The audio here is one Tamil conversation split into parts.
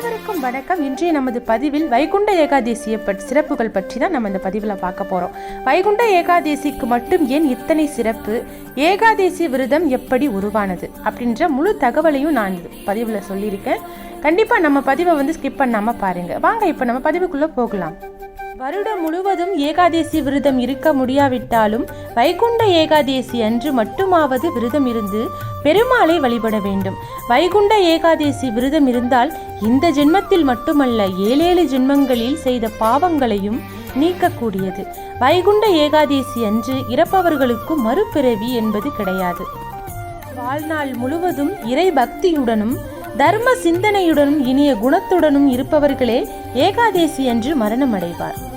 அனைவருக்கும் வணக்கம். இன்றைய நமது பதிவில் வைகுண்ட ஏகாதேசியை பற்றி சிறப்புகள் பற்றி தான் நம்ம இந்த பதிவில் பார்க்க போகிறோம் வைகுண்ட ஏகாதேசிக்கு மட்டும் ஏன் இத்தனை சிறப்பு? ஏகாதேசி விரதம் எப்படி உருவானது? அப்படின்ற முழு தகவலையும் நான் இந்த பதிவில் சொல்லியிருக்கேன். கண்டிப்பாக நம்ம பதிவை வந்து ஸ்கிப் பண்ணாமல் பாருங்கள் வாங்க இப்போ நம்ம பதிவுக்குள்ளே போகலாம். வருடம் முழுவதும் ஏகாதேசி விரதம் இருக்க முடியாவிட்டாலும் வைகுண்ட ஏகாதேசி அன்று மட்டுமாவது விரதம் இருந்து பெருமாளை வழிபட வேண்டும். வைகுண்ட ஏகாதேசி விரதம் இருந்தால் இந்த ஜென்மத்தில் மட்டுமல்ல ஏழேழு ஜென்மங்களில் செய்த பாவங்களையும் நீக்கக்கூடியது. வைகுண்ட ஏகாதேசி அன்று இறப்பவர்களுக்கு மறுபிறவி என்பது கிடையாது. வாழ்நாள் முழுவதும் இறை பக்தியுடனும் தர்ம சிந்தனையுடனும் இனிய குணத்துடனும் இருப்பவர்களே ஏகாதேசி அன்று மரணமடைவார்.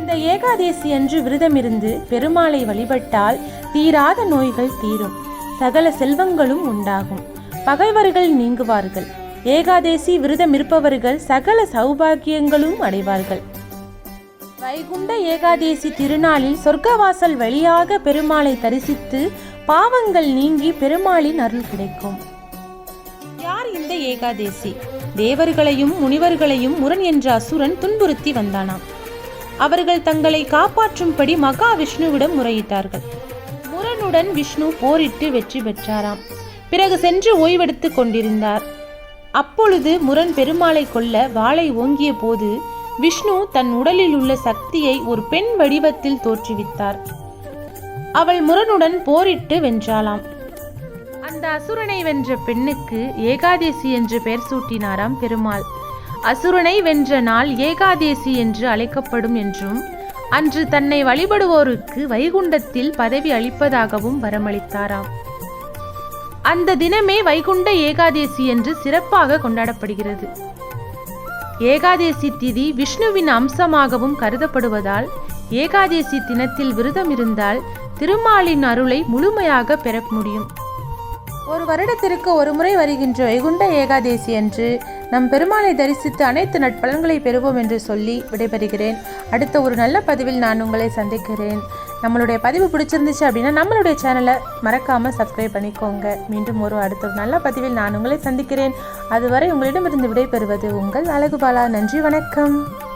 இந்த ஏகாதேசி அன்று விரதமிருந்து பெருமாளை வழிபட்டால் தீராத நோய்கள் தீரும். சகல செல்வங்களும் உண்டாகும். பகைவர்கள் நீங்குவார்கள். ஏகாதேசி விரதம் இருப்பவர்கள் சகல சௌபாகியங்களும் அடைவார்கள். வைகுண்ட ஏகாதேசி திருநாளில் சொர்க்கவாசல் வழியாக பெருமாளை தரிசித்து பாவங்கள் நீங்கி பெருமாளின் அருள் கிடைக்கும். யார் இந்த ஏகாதேசி? தேவர்களையும் முனிவர்களையும் முரண் என்ற அசுரன் துன்புறுத்தி வந்தானாம். அவர்கள் தங்களை காப்பாற்றும்படி மகாவிஷ்ணுவிடம் முறையிட்டார்கள். முரனுடன் விஷ்ணு போரிட்டு வெற்றி பெற்றாராம். பிறகு சென்று ஓய்வெடுத்துக் கொண்டிருந்தார். அப்பொழுது முரண் பெருமாளை கொல்ல வாளை ஓங்கிய போது விஷ்ணு தன் உடலில் உள்ள சக்தியை ஒரு பெண் வடிவத்தில் தோற்றுவித்தார். அவள் முரனுடன் போரிட்டு வென்றாளாம். அந்த அசுரனை வென்ற பெண்ணுக்கு ஏகாதேசி என்று பெயர் சூட்டினாராம் பெருமாள். அசுரனை வென்ற நாள் ஏகாதேசி என்று அழைக்கப்படும் என்றும் அன்று தன்னை வழிபடுவோருக்கு வைகுண்டத்தில் பதவி அளிப்பதாகவும் வரமளித்தாராம். அந்த தினமே வைகுண்ட ஏகாதேசி என்று சிறப்பாக கொண்டாடப்படுகிறது. ஏகாதேசி திதி விஷ்ணுவின் அம்சமாகவும் கருதப்படுவதால் ஏகாதேசி தினத்தில் விரதம் இருந்தால் திருமாலின் அருளை முழுமையாக பெற முடியும் ஒரு வருடத்திற்கு ஒரு முறை வருகின்ற வைகுண்ட ஏகாதேசி அன்று நம் பெருமாளை தரிசித்து அனைத்து நட்பலன்களை பெறுவோம் என்று சொல்லி விடைபெறுகிறேன். அடுத்த ஒரு நல்ல பதிவில் நான் உங்களை சந்திக்கிறேன். நம்மளுடைய பதிவு பிடிச்சிருந்துச்சு அப்படின்னா நம்மளுடைய சேனலை மறக்காமல் சப்ஸ்கிரைப் பண்ணிக்கோங்க. மீண்டும் ஒரு அடுத்த ஒரு நல்ல பதிவில் நான் உங்களை சந்திக்கிறேன். அதுவரை உங்களிடமிருந்து விடைபெறுவது உங்கள் அழகுபாலா. நன்றி வணக்கம்.